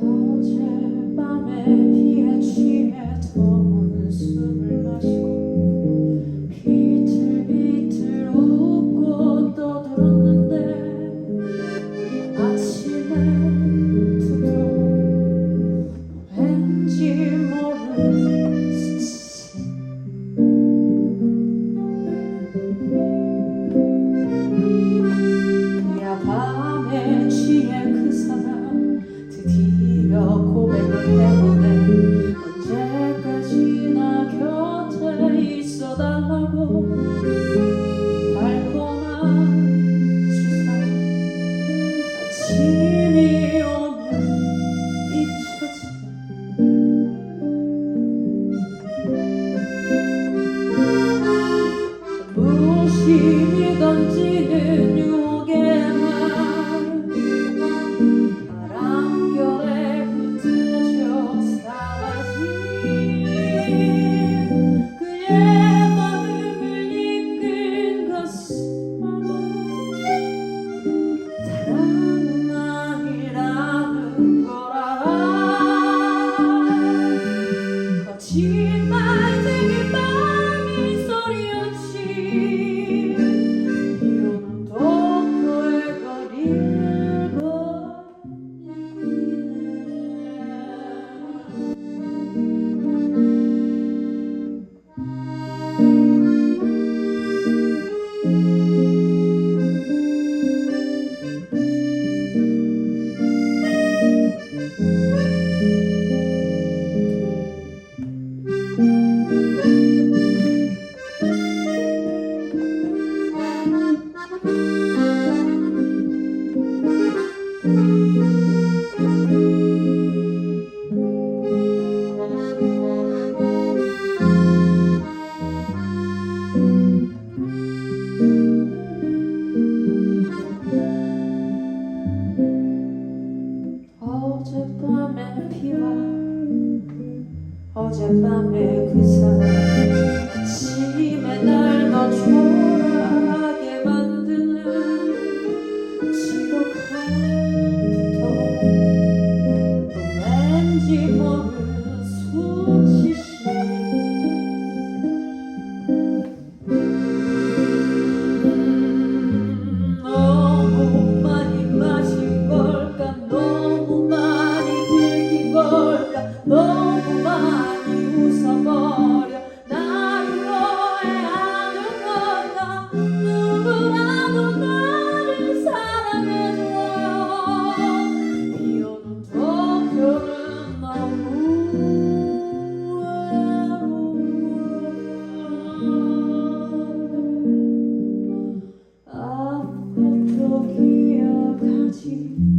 어젯밤에 어젯밤의 비와 어젯밤의 그 사람. 아침에 날더초 너무 많이 웃어버려 나를 오해하는 걸까 누구라도 나를 사랑해줘요. 비오는 도쿄는 아무것도 기억하지